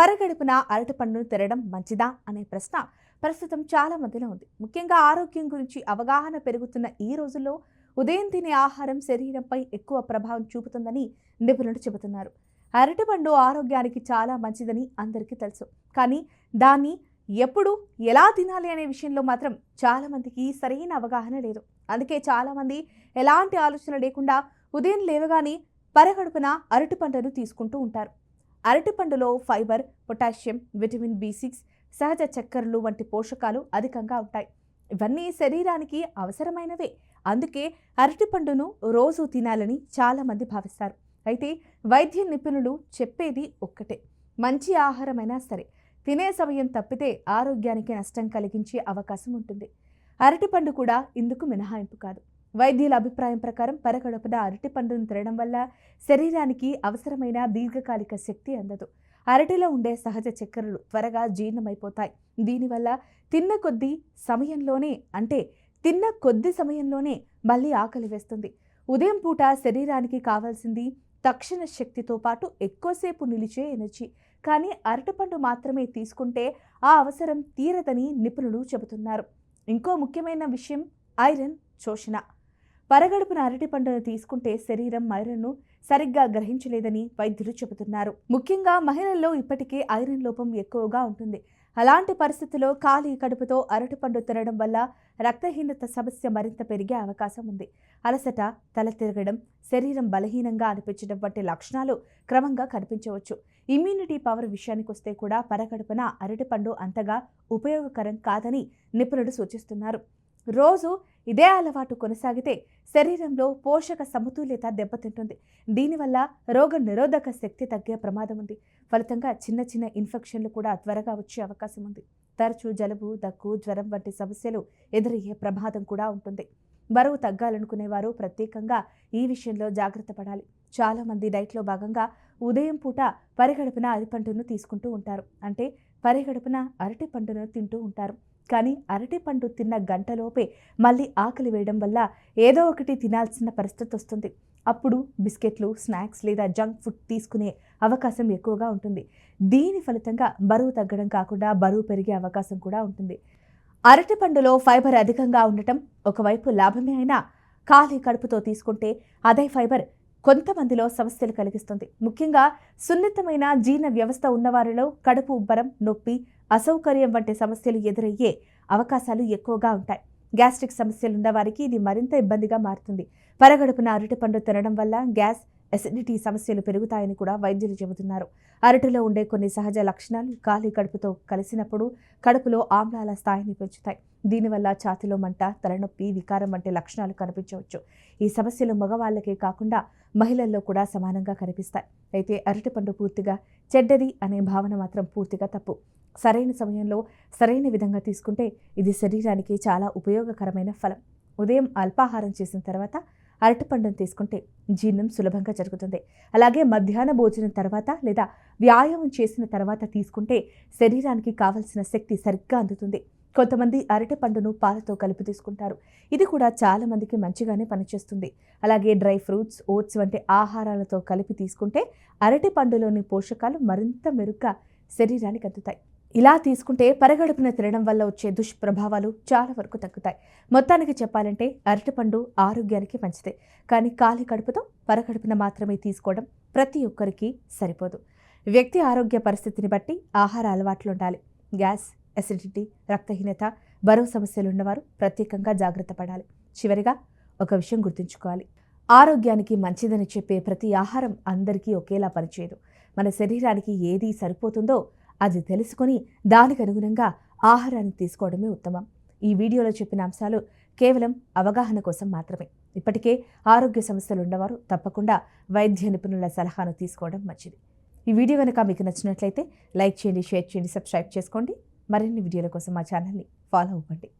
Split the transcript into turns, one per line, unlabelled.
పరగడుపున అరటిపండును తినడం మంచిదా అనే ప్రశ్న ప్రస్తుతం చాలా మందిలో ఉంది. ముఖ్యంగా ఆరోగ్యం గురించి అవగాహన పెరుగుతున్న ఈ రోజుల్లో ఉదయం తినే ఆహారం శరీరంపై ఎక్కువ ప్రభావం చూపుతుందని నిపుణులు చెబుతున్నారు. అరటిపండు ఆరోగ్యానికి చాలా మంచిదని అందరికీ తెలుసు. కానీ దాన్ని ఎప్పుడు ఎలా తినాలి అనే విషయంలో మాత్రం చాలామందికి సరైన అవగాహన లేదు. అందుకే చాలామంది ఎలాంటి ఆలోచన లేకుండా ఉదయం లేవగానే పరగడుపున అరటిపండును తీసుకుంటూ ఉంటారు. అరటిపండులో fibre potassium vitamin B six సహజ చక్కెరలు వంటి పోషకాలు అధికంగా ఉంటాయి. ఇవన్నీ శరీరానికి అవసరమైనవే. అందుకే అరటిపండును రోజు తినాలని చాలామంది భావిస్తారు. అయితే వైద్య నిపుణులు చెప్పేది ఒక్కటే. మంచి ఆహారమైనా సరే తినే సమయం తప్పితే ఆరోగ్యానికి నష్టం కలిగించే అవకాశం ఉంటుంది. అరటిపండు కూడా ఇందుకు మినహాయింపు కాదు. వైద్యుల అభిప్రాయం ప్రకారం పరగడుపున అరటిపండును తినడం వల్ల శరీరానికి అవసరమైన దీర్ఘకాలిక శక్తి అందదు. అరటిలో ఉండే సహజ చక్కెరలు త్వరగా జీర్ణమైపోతాయి. దీనివల్ల తిన్న కొద్ది సమయంలోనే అంటే తిన్న కొద్ది సమయంలోనే మళ్ళీ ఆకలి వేస్తుంది. ఉదయం పూట శరీరానికి కావాల్సింది తక్షణ శక్తితో పాటు ఎక్కువసేపు నిలిచే ఎనర్జీ. కానీ అరటిపండు మాత్రమే తీసుకుంటే ఆ అవసరం తీరదని నిపుణులు చెబుతున్నారు. ఇంకో ముఖ్యమైన విషయం ఐరన్ శోషణ. పరగడుపున అరటిపండును తీసుకుంటే శరీరం ఐరన్ను సరిగ్గా గ్రహించలేదని వైద్యులు చెబుతున్నారు. ముఖ్యంగా మహిళల్లో ఇప్పటికే ఐరన్ లోపం ఎక్కువగా ఉంటుంది. అలాంటి పరిస్థితుల్లో ఖాళీ కడుపుతో అరటిపండు తినడం వల్ల రక్తహీనత సమస్య మరింత పెరిగే అవకాశం ఉంది. అలసట తల తిరగడం శరీరం బలహీనంగా అనిపించడం వంటి లక్షణాలు క్రమంగా కనిపించవచ్చు. ఇమ్యూనిటీ పవర్ విషయానికి వస్తే కూడా పరగడుపున అరటిపండు అంతగా ఉపయోగకరం కాదని నిపుణులు సూచిస్తున్నారు. రోజు ఇదే అలవాటు కొనసాగితే శరీరంలో పోషక సమతుల్యత దెబ్బతింటుంది. దీనివల్ల రోగ నిరోధక శక్తి తగ్గే ప్రమాదం ఉంది. ఫలితంగా చిన్న చిన్న ఇన్ఫెక్షన్లు కూడా త్వరగా వచ్చే అవకాశం ఉంది. తరచూ జలుబు దగ్గు జ్వరం వంటి సమస్యలు ఎదురయ్యే ప్రమాదం కూడా ఉంటుంది. బరువు తగ్గాలనుకునేవారు ప్రత్యేకంగా ఈ విషయంలో జాగ్రత్త పడాలి. చాలామంది డైట్లో భాగంగా ఉదయం పూట పరిగడుపున అరటిపండును తీసుకుంటూ ఉంటారు. అంటే పరిగడుపున అరటి పండును తింటూ ఉంటారు. కానీ అరటిపండు తిన్న గంటలోపే మళ్ళీ ఆకలి వేయడం వల్ల ఏదో ఒకటి తినాల్సిన పరిస్థితి వస్తుంది. అప్పుడు బిస్కెట్లు స్నాక్స్ లేదా జంక్ ఫుడ్ తీసుకునే అవకాశం ఎక్కువగా ఉంటుంది. దీని ఫలితంగా బరువు తగ్గడం కాకుండా బరువు పెరిగే అవకాశం కూడా ఉంటుంది. అరటిపండులో ఫైబర్ అధికంగా ఉండటం ఒకవైపు లాభమే అయినా ఖాళీ కడుపుతో తీసుకుంటే అదే ఫైబర్ కొంతమందిలో సమస్యలు కలిగిస్తుంది. ముఖ్యంగా సున్నితమైన జీర్ణ వ్యవస్థ ఉన్నవారిలో కడుపు ఉబ్బరం నొప్పి అసౌకర్యం వంటి సమస్యలు ఎదురయ్యే అవకాశాలు ఎక్కువగా ఉంటాయి. గ్యాస్ట్రిక్ సమస్యలున్న వారికి ఇది మరింత ఇబ్బందిగా మారుతుంది. పరగడుపున అరటిపండు తినడం వల్ల గ్యాస్ ఎసిడిటీ సమస్యలు పెరుగుతాయని కూడా వైద్యులు చెబుతున్నారు. అరటిలో ఉండే కొన్ని సహజ లక్షణాలు ఖాళీ కడుపుతో కలిసినప్పుడు కడుపులో ఆమ్లాల స్థాయిని పెంచుతాయి. దీనివల్ల ఛాతిలో మంట తలనొప్పి వికారం వంటి లక్షణాలు కనిపించవచ్చు. ఈ సమస్యలు మగవాళ్ళకే కాకుండా మహిళల్లో కూడా సమానంగా కనిపిస్తాయి. అయితే అరటిపండు పూర్తిగా చెడ్డది అనే భావన మాత్రం పూర్తిగా తప్పు. సరైన సమయంలో సరైన విధంగా తీసుకుంటే ఇది శరీరానికి చాలా ఉపయోగకరమైన ఫలం. ఉదయం అల్పాహారం చేసిన తర్వాత అరటిపండును తీసుకుంటే జీర్ణం సులభంగా జరుగుతుంది. అలాగే మధ్యాహ్న భోజనం తర్వాత లేదా వ్యాయామం చేసిన తర్వాత తీసుకుంటే శరీరానికి కావలసిన శక్తి సరిగ్గా అందుతుంది. కొంతమంది అరటిపండును పాలతో కలిపి తీసుకుంటారు. ఇది కూడా చాలా మందికి మంచిగానే పనిచేస్తుంది. అలాగే డ్రై ఫ్రూట్స్ ఓట్స్ వంటి ఆహారాలతో కలిపి తీసుకుంటే అరటి పండులోని పోషకాలు మరింత మెరుగ్గా శరీరానికి అందుతాయి. ఇలా తీసుకుంటే పరగడుపున తినడం వల్ల వచ్చే దుష్ప్రభావాలు చాలా వరకు తగ్గుతాయి. మొత్తానికి చెప్పాలంటే అరటిపండు ఆరోగ్యానికి మంచిదే. కానీ ఖాళీ కడుపుతో పరగడుపున మాత్రమే తీసుకోవడం ప్రతి ఒక్కరికి సరిపోదు. వ్యక్తి ఆరోగ్య పరిస్థితిని బట్టి ఆహార అలవాట్లు ఉండాలి. గ్యాస్ అసిడిటీ రక్తహీనత బరువు సమస్యలు ఉన్నవారు ప్రత్యేకంగా జాగ్రత్త పడాలి. చివరిగా ఒక విషయం గుర్తుంచుకోవాలి. ఆరోగ్యానికి మంచిదని చెప్పే ప్రతి ఆహారం అందరికీ ఒకేలా పనిచేయదు. మన శరీరానికి ఏది సరిపోతుందో అది తెలుసుకొని దానికి అనుగుణంగా ఆహారాన్ని తీసుకోవడమే ఉత్తమం. ఈ వీడియోలో చెప్పిన అంశాలు కేవలం అవగాహన కోసం మాత్రమే. ఇప్పటికే ఆరోగ్య సమస్యలు ఉన్నవారు తప్పకుండా వైద్య నిపుణుల సలహాను తీసుకోవడం మంచిది. ఈ వీడియో కనుక మీకు నచ్చినట్లయితే లైక్ చేయండి షేర్ చేయండి సబ్స్క్రైబ్ చేసుకోండి. మరిన్ని వీడియోల కోసం మా ఛానల్ని ఫాలో అవ్వండి.